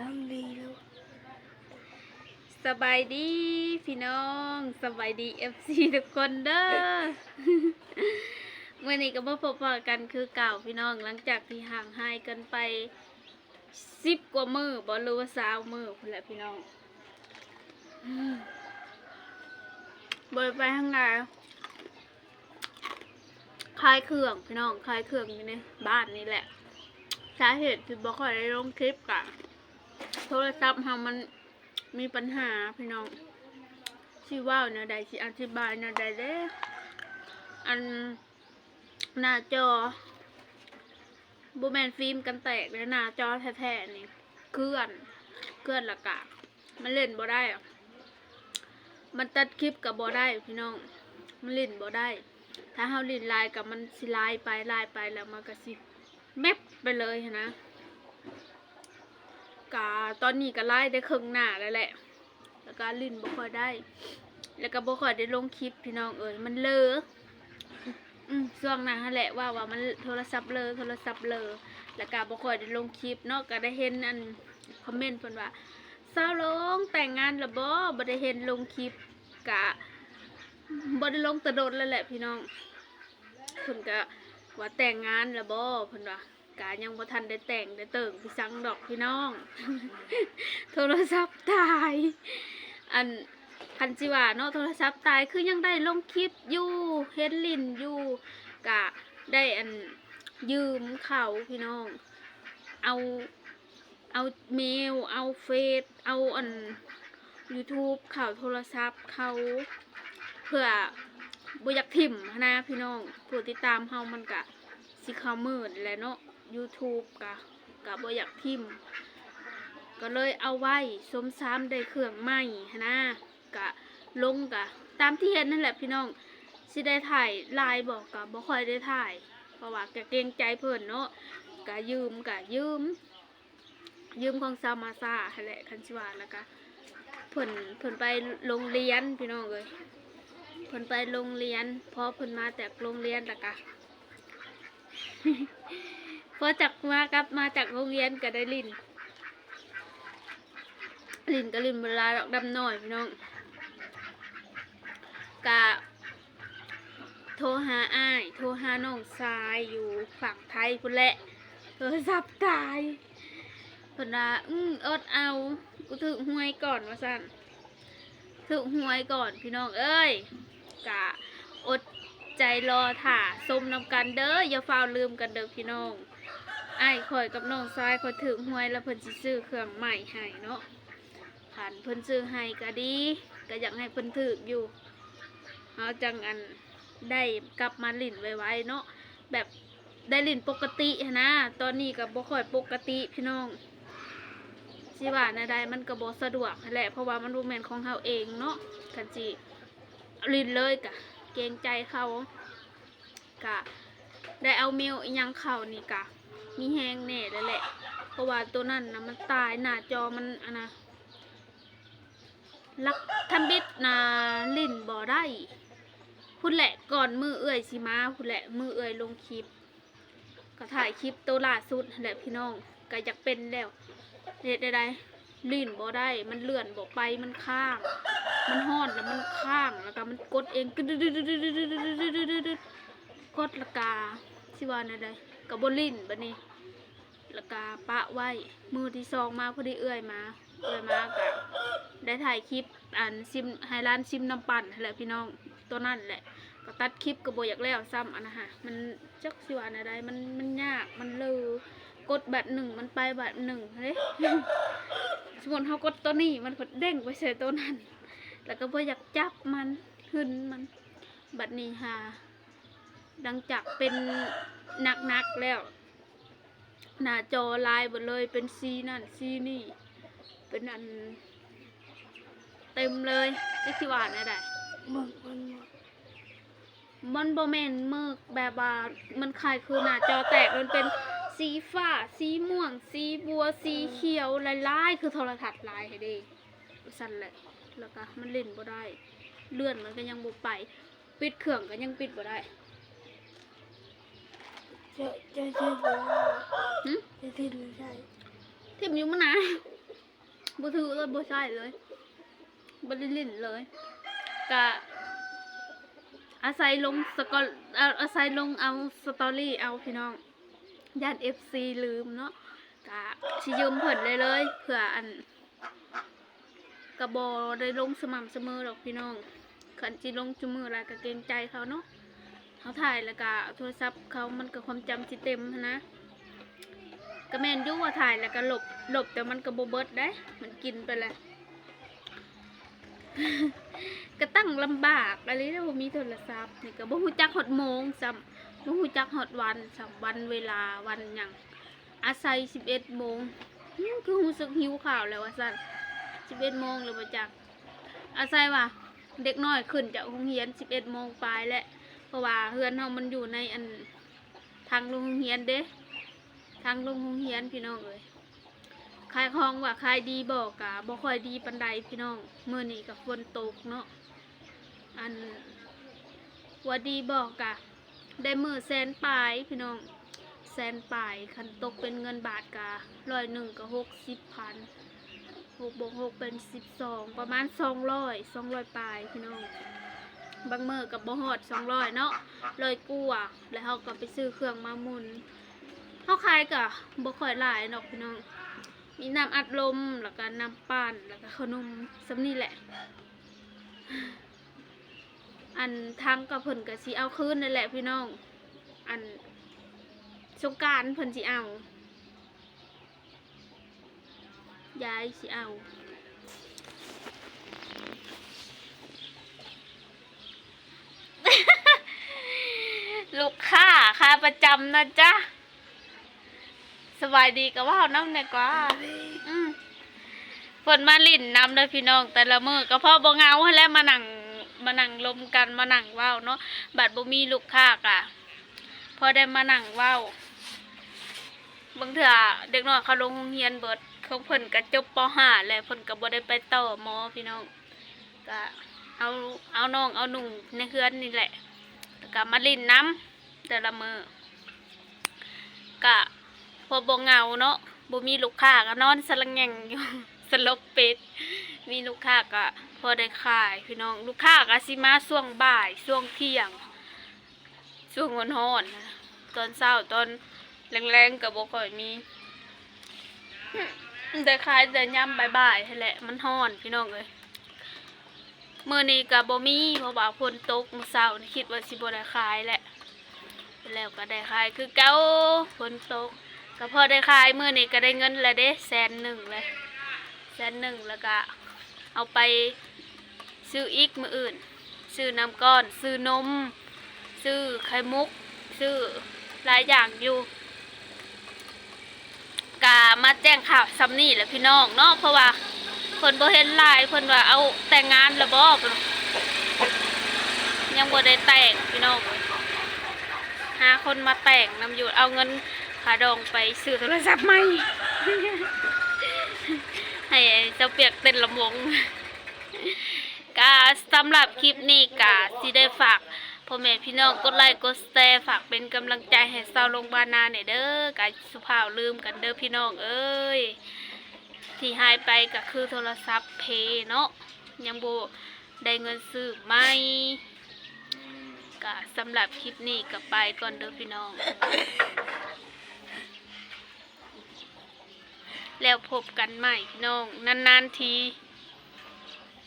ทำดีแล้วสบายดีพี่น้องสบายดีเอฟซีทุกคนเด้อเมื่อนี้ก็มาพบปะกันคือเก่าพี่น้องหลังจากที่ห่างหายกันไปสิบกว่ามือบอรู้ว่าสาวมือพุ่นแหละพี่น้องอืมบอยไปข้างในคลายเครื่องพี่น้องคลายเครื่องอยู่ในบ้านนี่แหละ สาเหตุที่บอกค่อยได้ลงคลิปกะ โทรศัพท์เรามันมีปัญหาพี่น้องชื่อว่าวเนี่ยใดสิอธิบายเนี่ยใดเด้อันหน้าจอบูแมนฟิล์มกันแตกเลยหน้าจอแท้ๆนี่เคลื่อนเคลื่อนละกะมันเล่นบ่ได้อะมันตัดคลิปกับบ่ได้พี่น้อง มันเล่นบ่ได้ ถ้าเฮาเล่นไลน์กับมันสิไลน์ไปไลน์ไปแล้วมันก็สิแมปไปเลยนะ กาตอนนี้ก็ไล่ได้ครึ่งหน้าแล้วแหละ แล้วก็ลิ้นบ่ค่อยได้ แล้วก็บ่ค่อยได้ลงคลิปพี่น้องเอ้ยมันเลอะอืมช่วงนั้นแหละว่าว่ามันโทรศัพท์เลอโทรศัพท์เลอแล้วก็บ่ค่อยได้ลงคลิปเนาะก็ได้เห็นอันคอมเมนต์เพิ่นว่าสาวลงแต่งงานแล้วบ่บ่ได้เห็นลงคลิปกะบ่ได้ลงตะโดนแล้วแหละพี่น้องเพิ่นก็ว่าแต่งงานแล้วบ่เพิ่นว่า กายังบ่ทันได้แต่งได้เติ่งพี่สังดอกพี่น้อง โทรศัพท์ตาย อันคันจิว่าเนาะโทรศัพท์ตายคือยังได้ลงคลิปอยู่เฮ็ดลินอยู่กะได้อันยืมเขาพี่น้อง เอาเอาเมล เอาเฟซเอาอัน YouTube ข่าวโทรศัพท์เขาเพื่อบ่อยากถิ่มนะพี่น้องผู้ติดตามเฮามันกะสิเขามื่นแหล้วเนาะ YouTube กะกะบ่อยากทิมก็เลยเอาไว้สมซ้ำได้เครื่องใหม่นะกะลงกะ ตามที่เห็นนั่นแหละพี่น้องสิได้ถ่ายไลน์บอกกะบ่ค่อยได้ถ่าย เพราะว่ากะเกรงใจเพิ่นเนาะกะยืมกะยืม ยืมของซามาซาแหละคันสิวาแล้วกะเพิ่นเพิ่นไปโรงเรียนพี่น้องเอ้ยเพิ่นไปโรงเรียนพอเพิ่นมาแต่โรงเรียนแล้วกะ พอจากมากลับมาจากโรงเรียนก็ได้ลินลินก็ลินเวลาดอกดำหน่อยพี่น้องกะโทรหาอ้าย โทรหาน้องชายอยู่ฝั่งไทยพุ่นแหละโทรศัพท์ตายเพิ่นว่าอืมอดเอากูถึกหวยก่อนว่าสั่นถึกหวยก่อนพี่น้องเอ้ยกะอดใจรอถ่าส้มนำกันเด้ออย่าฟ้าวลืมกันเด้อพี่น้อง ไอ้ข่อยกับน้องชายข่อยถึงหวยแล้วเพิ่นสิซื้อเครื่องใหม่ให้เนาะผ่านเพิ่นซื้อให้ก็ดีก็อยากให้เพิ่นถึกอยู่เฮาจังอันได้กลับมาลิ่นไวๆเนาะแบบได้ลิ่นปกตินะ ตอนนี้ก็บ่ค่อยปกติพี่น้องสิว่าแนใดมันก็บ่สะดวกแหละเพราะว่ามันบ่แม่นของเฮาเองเนาะคันสิลิ่นเลยกะเกรงใจเขากะได้เอาเมลอิหยังเขานี่กะ มีแหงแน่แล้วแหละ เพราะว่าตัวนั้นนะมันตายหน้าจอมันอันนะลักทันบิดนะลิ่นบ่ได้พูดแหละก่อนมือเอื่อยสิมาพูดแหละมือเอื่อยลงคลิป ก็ถ่ายคลิปตัวล่าสุดแหละพี่น้องก็อยากเป็นแล้วเหตุใดๆลิ่นบ่ได้ มันเลื่อนบ่ไปมันข้าง มันห้อนแล้วมันข้างแล้วก็มันกดเองกดๆๆๆๆกดและกาสิว่าแนั่นเลยกับบลินบัดนี้ และกาปะไว้มือที่สองมาพอดีเอื้อยมาเอื้อยมากะได้ถ่ายคลิปอันซิมไฮร้านซิมน้ำปั่นแหละพี่น้องตัวนั่นแหละ ก็ตัดคลิปก็บ่อยากแล้วซ้ำอันนะฮะมันจักสิว่าอะไรมันมันยากมันเลอกดแบบหนึ่งมันไปแบบหนึ่งเฮ้ยสมมติเขากดตัวนี้มันกดเด้งไปใส่ตัวนั้น แล้วก็บ่อยากจับมันขึ้นมันบัดนี้ฮะดังจากเป็นหนักๆแล้ว หน้าจอลายหมดเลยเป็นซีนั่นซีนี่ เป็นอัน เต็มเลยจิที่ว่านะได้มึงมันหมดมันบ่แม่นมึกแบบว่ามันคล้ายคือหน้าจอแตกมันเป็นสีฟ้า สีม่วง สีบัว สีเขียวลายๆคือโทรทัศน์ลายให้เดีสั่นแหละแล้วก็มันเล่นบ่ได้ เลื่อนมันก็ยังบ่ไป ปิดเครื่องก็ยังปิดบ่ได้ จะจะจะจะหึจะทิ้งไม่ใช่ทิมอยู่มั้นะบ่ถือเลยบ่ใช่เลยบ่ได้ลิ้นเลยกะอาศัยลงสกอเอาอาศัยลงเอาสตอรี่เอาพี่น้องญาติ FC ลืมเนาะกะสิยืมเพิ่นเลยเลยเผื่ออันกระบ่ได้ลงสม่ำเสมอหรอกพี่น้องคันสิลงจุมือหลายก็เกรงใจเขาเนาะ เขาถ่ายแล้วก็โทรศัพท์เขามันก็ความจำสิเต็มหั้นนะก็แมนอยุ่ว่าถ่ายแล้วก็หลบหลบแต่มันก็บ่เบิดได้ มันกินไปแหล้วก็ตั้งลำบากอะไรแล้วบ่มีโทรศัพท์นี่ก็บ่ฮู้จักฮอดโมงซ้ำบ่ฮู้จักฮอดวันซ้ำวันเวลาวันหยังอาศัย11โมงอื้อคือรู้สึกหิวข้าวแล้วว่าซั่น11โมงแล้วบ่จักอาศัยว่าเด็กน้อยขึ้นจากโรงเรียน11โมงปลายแล้ว เพราะว่าเฮือนเฮามันอยู่ในอันทางโรงเรียนเด้ ทางลงเรียนพี่น้องเอ้ยขายของว่าขายดีบอกกะบ่ค่อยดีปันใดพี่น้องเมื่อนี้กับฝนตกเนาะอันว่าดีบอกกะได้มือแสนปลายพี่น้องแสนปลายคันตกเป็นเงินบาทกะร้อยหนึ่งกับหกสิบพันหกบวกหกเป็นสิบสองประมาณสองร้อยสองร้อยปลายพี่น้อง บางมือกับบ่ฮอดสองร้อยเนาะร้อยกว่าแล้วเขาก็ไปซื้อเครื่องมาหมุนเขาขายกะบ่ค่อยหลายดอกพี่น้อง มีน้ำอัดลมแล้วก็น้ำปั่นแล้วก็ขนมสำนี่แหละ อันทั้งกับเพิ่นก็สิเอาคืนนั่นแหละพี่น้อง อันสงการเพิ่นสิเอา ยายสิเอา ลูกค้าค่าประจำนะจ๊ะสบายดีกับว่าน้ำเนี่ยกว่าอืมฝนมาลิ่นน้ำเลยพี่น้อง แต่ละมือก็เพราะบ่เหงาแล้วมานั่งมานั่งลมกันมานั่งว้าเนาะบัดบ่มีลูกค้ากะพอได้มานั่งว้าบางเถื่อเด็กน้อยเขาลงโรงเรียนเบิดเขาเพิ่นก็จบป .5 แล้วเพิ่นก็บ่ได้ไปต่อมอพี่น้องก็เอาเอาน้องเอาหนุ่งในเฮือนนี่แหละแล้วก็มาลิ่นน้ำแต่ละมือ ก็พอบ่เงาเนาะบ่มีลูกค้าก็นอนสลังแงงอยู่สลบเป็ด มีลูกค้าก็พอได้ขายพี่น้องลูกค้าก็สิมาช่วงบ่ายช่วงเที่ยงช่วงวันฮ้อนตอนเช้าตอนแรงๆก็บ่ค่อยมีได้ขายแต่ย่ำบ่ายๆแหละมันฮ้อนพี่น้องเอ้ยมื้อนี้ก็บ่มีเพราะว่าฝนตกมื้อเช้านี่คิดว่าสิบ่ได้ขายแหละ แล้วก็ได้ขายคือเก่าฝนตกก็พอได้ขายมือนี้ก็ได้เงินแล้วเด้แสนหนึ่งเลยแสนหนึ่งแล้วก็เอาไปซื้ออีกมืออื่น ซื้อน้ำก้อน ซื้อนม ซื้อไข่มุก ซื้อหลายอย่างอยู่กามาแจ้งข่าวซ้ำนี่แหละพี่น้องเนาะเพราะว่าเพิ่นบ่เห็นลายเพิ่นว่าเอาแต่งงานแล้วบ่เพิ่นยังบ่ได้แต่งพี่น้องเอ้ย หาคนมาแต่งนำอยู่เอาเงินขาดองไปซื้อโทรศัพท์ใหม่ ให้เจ้าเปียกเต้นลำวงกาสำหรับคลิปนี้กาสิได้ฝากพ่อแม่พี่น้องกดไลค์กดแชร์ฝากเป็นกำลังใจให้เศร้าลงบานนาเนี่ยเด้อกาสุภาพลืมกันเด้อพี่น้องเอ้ยที่หายไปก็คือโทรศัพท์เพเนาะยังโบได้เงินซื้อไหม กะสำหรับคลิปนี้ก็ไปก่อนเด้อพี่น้อง แล้วพบกันใหม่พี่น้อง นานๆที